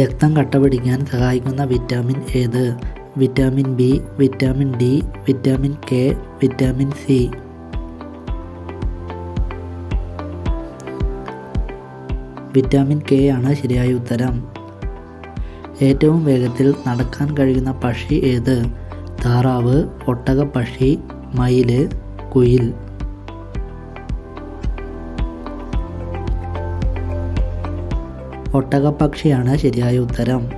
രക്തം കട്ടപിടിക്കാൻ സഹായിക്കുന്ന വിറ്റാമിൻ ഏത്? Vitamin B vitamin D vitamin K vitamin C. Vitamin K ആണ് ശരിയായ ഉത്തരം. ഏറ്റവും വേഗത്തിൽ നടക്കാൻ കഴിയുന്ന പക്ഷി ഏത്? താറാവ് ഒട്ടകപ്പക്ഷി മയിൽ കുയിൽ. ഒട്ടകപ്പക്ഷിയാണ് ശരിയായ ഉത്തരം.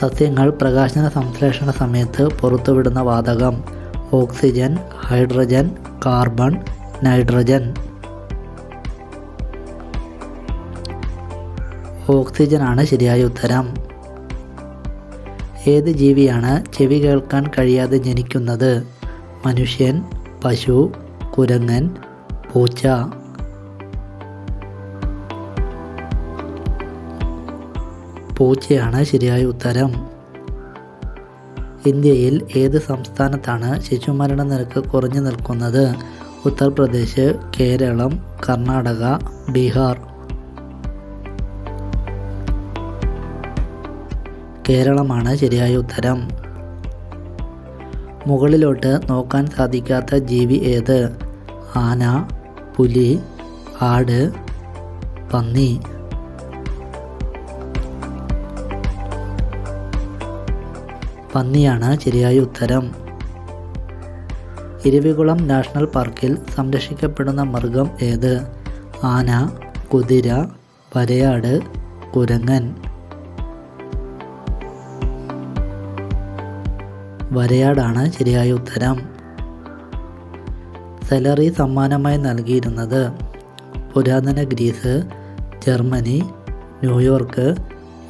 സസ്യങ്ങൾ പ്രകാശന സംശ്ലേഷണ സമയത്ത് പുറത്തുവിടുന്ന വാതകം oxygen hydrogen carbon nitrogen. Oxygen ആണ് ശരിയായ ഉത്തരം. ഏത് ജീവിയാണ് ചെവി കേൾക്കാൻ കഴിയാതെ ജനിക്കുന്നത്? മനുഷ്യൻ പശു കുരങ്ങൻ പൂച്ച. പൂച്ചയാണ് ശരിയായ ഉത്തരം. ഇന്ത്യയിൽ ഏത് സംസ്ഥാനത്താണ് ശിശുമരണ നിരക്ക് കുറഞ്ഞു നിൽക്കുന്നത്? ഉത്തർപ്രദേശ് കേരളം കർണാടക ബീഹാർ. കേരളമാണ് ശരിയായ ഉത്തരം. മുകളിലോട്ട് നോക്കാൻ സാധിക്കാത്ത ജീവി ഏത്? ആന പുലി ആട് പന്നി. പന്നിയാണ് ശരിയായ ഉത്തരം. ഇരവികുളം നാഷണൽ പാർക്കിൽ സംരക്ഷിക്കപ്പെടുന്ന മൃഗം ഏത്? ആന കുതിര വരയാട് കുരങ്ങൻ. വരയാടാണ് ശരിയായ ഉത്തരം. സെലറി സമ്മാനമായി നൽകിയിരുന്നത് പുരാതന ഗ്രീസ് ജർമ്മനി ന്യൂയോർക്ക്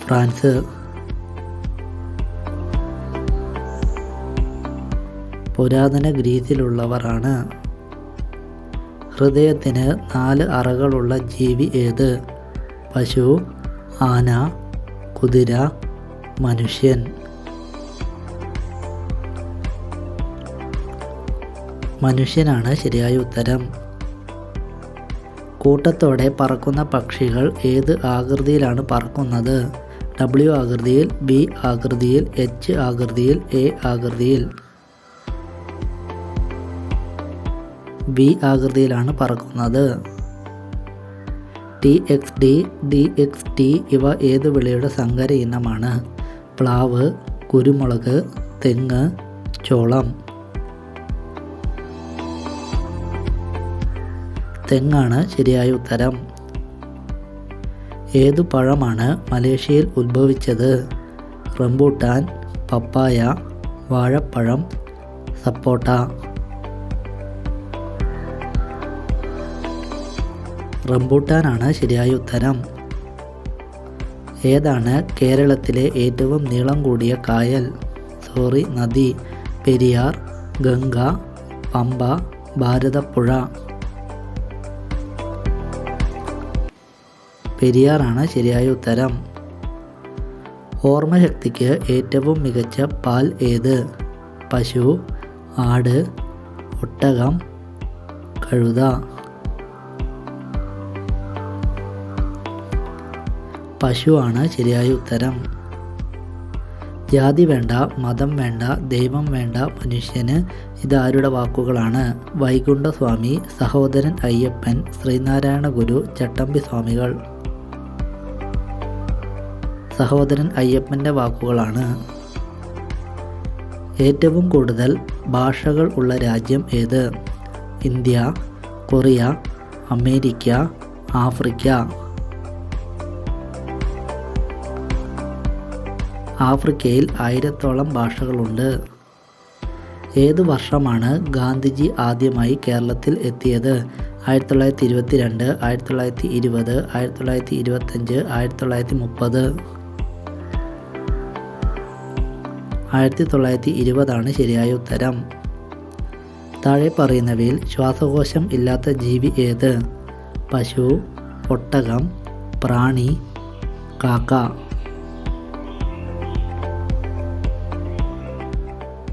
ഫ്രാൻസ്. പുരാതന ഗ്രീസിലുള്ളവരാണ് ഹൃദയത്തിന് നാല് അറകളുള്ള ജീവി ഏത്? പശു ആന കുതിര മനുഷ്യൻ. മനുഷ്യനാണ് ശരിയായ ഉത്തരം. കൂട്ടത്തോടെ പറക്കുന്ന പക്ഷികൾ ഏത് ആകൃതിയിലാണ് പറക്കുന്നത്? ഡബ്ല്യു ആകൃതിയിൽ ബി ആകൃതിയിൽ എച്ച് ആകൃതിയിൽ എ ആകൃതിയിൽ. ബി ആകൃതിയിലാണ് പറക്കുന്നത്. T X D D X T ഇവ ഏത് വിളയുടെ സങ്കര ഇനമാണ്? പ്ലാവ് കുരുമുളക് തെങ്ങ് ചോളം. തെങ്ങാണ് ശരിയായ ഉത്തരം. ഏതു പഴമാണ് മലേഷ്യയിൽ ഉത്ഭവിച്ചത്? റംബൂട്ടാൻ പപ്പായ വാഴപ്പഴം സപ്പോട്ട. റംബൂട്ടാനാണ് ശരിയായ ഉത്തരം. ഏതാണ് കേരളത്തിലെ ഏറ്റവും നീളം കൂടിയ കായൽ? സോറി നദി പെരിയാർ ഗംഗ പമ്പ ഭാരതപ്പുഴ. പെരിയാറാണ് ശരിയായ ഉത്തരം. ഓർമ്മശക്തിക്ക് ഏറ്റവും മികച്ച പാൽ ഏത്? പശു ആട് ഒട്ടകം കഴുത. പശുവാണ് ശരിയായ ഉത്തരം. ജാതി വേണ്ട മതം വേണ്ട ദൈവം വേണ്ട മനുഷ്യന് ഇതാരുടെ വാക്കുകളാണ്. വൈകുണ്ഠസ്വാമി സഹോദരൻ അയ്യപ്പൻ ശ്രീനാരായണ ഗുരു ചട്ടമ്പി സ്വാമികൾ. സഹോദരൻ അയ്യപ്പന്റെ വാക്കുകളാണ്. ഏറ്റവും കൂടുതൽ ഭാഷകൾ ഉള്ള രാജ്യം ഏത്? India Korea America Africa. ആഫ്രിക്കയിൽ ആയിരത്തോളം ഭാഷകളുണ്ട്. ഏത് വർഷമാണ് ഗാന്ധിജി ആദ്യമായി കേരളത്തിൽ എത്തിയത്? ആയിരത്തി തൊള്ളായിരത്തി ഇരുപത്തി രണ്ട് ആയിരത്തി തൊള്ളായിരത്തി ഇരുപത് ആയിരത്തി തൊള്ളായിരത്തി ഇരുപത്തഞ്ച് ആയിരത്തി തൊള്ളായിരത്തി മുപ്പത് ആയിരത്തി തൊള്ളായിരത്തി ഇരുപതാണ് ശരിയായ ഉത്തരം. താഴെ പറയുന്നവയിൽ ശ്വാസകോശം ഇല്ലാത്ത ജീവി ഏത്? പശു ഒട്ടകം പ്രാണി കാക്ക.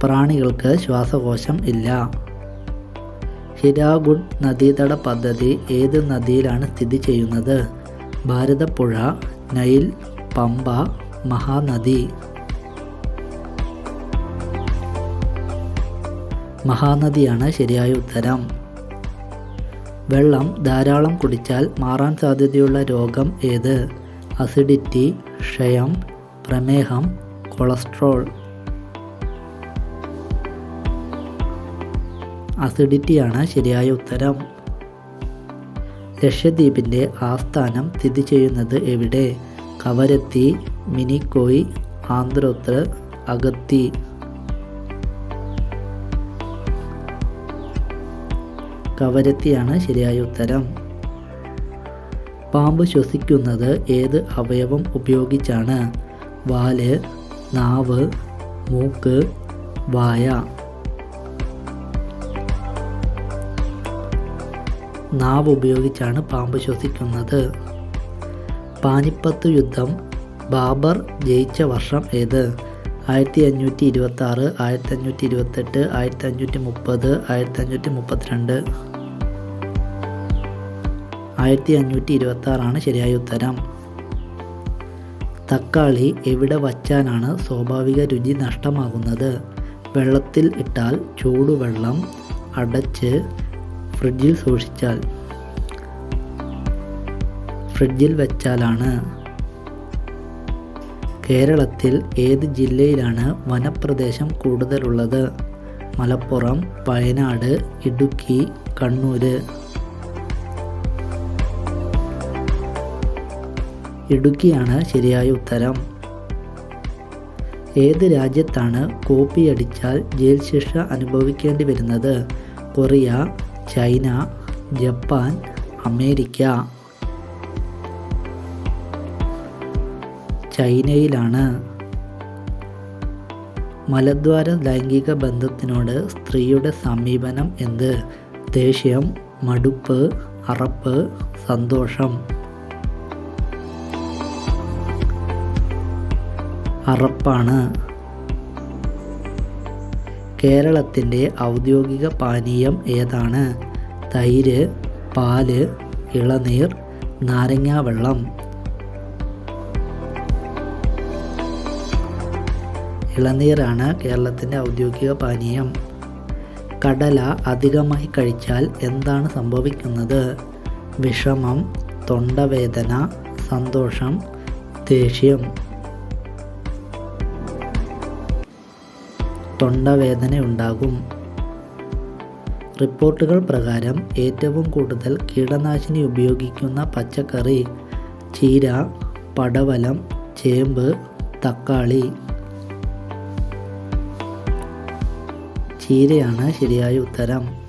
പ്രാണികൾക്ക് ശ്വാസകോശം ഇല്ല. ഹിരാഗുഡ് നദീതട പദ്ധതി ഏത് നദിയിലാണ് സ്ഥിതി ചെയ്യുന്നത്? ഭാരതപ്പുഴ നൈൽ പമ്പ മഹാനദി. മഹാനദിയാണ് ശരിയായ ഉത്തരം. വെള്ളം ധാരാളം കുടിച്ചാൽ മാറാൻ സാധ്യതയുള്ള രോഗം ഏത്? അസിഡിറ്റി ക്ഷയം പ്രമേഹം കൊളസ്ട്രോൾ. അസിഡിറ്റിയാണ് ശരിയായ ഉത്തരം. ലക്ഷദ്വീപിന്റെ ആസ്ഥാനം സ്ഥിതി ചെയ്യുന്നത് എവിടെ? കവരത്തി മിനിക്കോയ് ആന്ധ്രോത്ത് അഗത്തി. കവരത്തിയാണ് ശരിയായ ഉത്തരം. പാമ്പ് ശ്വസിക്കുന്നത് ഏത് അവയവം ഉപയോഗിച്ചാണ്? വാൽ നാവ് മൂക്ക് വായ. നാവ് ഉപയോഗിച്ചാണ് പാമ്പ് ശ്വസിക്കുന്നത്. പാനിപ്പത്ത് യുദ്ധം ബാബർ ജയിച്ച വർഷം ഏത്? ആയിരത്തി അഞ്ഞൂറ്റി ഇരുപത്തി ആറ് ആയിരത്തി അഞ്ഞൂറ്റി ഇരുപത്തെട്ട് ആയിരത്തി അഞ്ഞൂറ്റി മുപ്പത് ആയിരത്തി അഞ്ഞൂറ്റി മുപ്പത്തിരണ്ട് ആയിരത്തി അഞ്ഞൂറ്റി ഇരുപത്തി ആറാണ് ശരിയായ ഉത്തരം. തക്കാളി എവിടെ വച്ചാലാണ് സ്വാഭാവിക രുചി നഷ്ടമാകുന്നത്? വെള്ളത്തിൽ ഇട്ടാൽ ചൂടുവെള്ളം അടച്ച് ഫ്രിഡ്ജിൽ സൂക്ഷിച്ചാൽ ഫ്രിഡ്ജിൽ വെച്ചാലാണ് കേരളത്തിൽ ഏത് ജില്ലയിലാണ് വനപ്രദേശം കൂടുതലുള്ളത്? മലപ്പുറം വയനാട് ഇടുക്കി കണ്ണൂർ ഇടുക്കിയാണ് ശരിയായ ഉത്തരം. ഏത് രാജ്യത്താണ് കോപ്പിയടിച്ചാൽ ജയിൽ ശിക്ഷ അനുഭവിക്കേണ്ടി വരുന്നത്? Korea China Japan America. ചൈനയിലാണ്. മലദ്വാര ലൈംഗിക ബന്ധത്തിനോട് സ്ത്രീയുടെ സമീപനം എന്ത്? ദേഷ്യം മടുപ്പ് അറപ്പ് സന്തോഷം. അറപ്പാണ്. കേരളത്തിന്റെ ഔദ്യോഗിക പാനീയം ഏതാണ്? തൈര് പാൽ ഇളനീർ നാരങ്ങാവെള്ളം. ഇളനീരാണ് കേരളത്തിന്റെ ഔദ്യോഗിക പാനീയം. കടല അധികമായി കഴിച്ചാൽ എന്താണ് സംഭവിക്കുന്നത്? വിഷമം തൊണ്ടവേദന സന്തോഷം ദേഷ്യം. തൊണ്ടവേദന ഉണ്ടാകും റിപ്പോർട്ടുകൾ പ്രകാരം ഏറ്റവും കൂടുതൽ കീടനാശിനി ഉപയോഗിക്കുന്ന പച്ചക്കറി ചീര പടവലം ചേമ്പ് തക്കാളി. ചീരയാണ് ശരിയായ ഉത്തരം.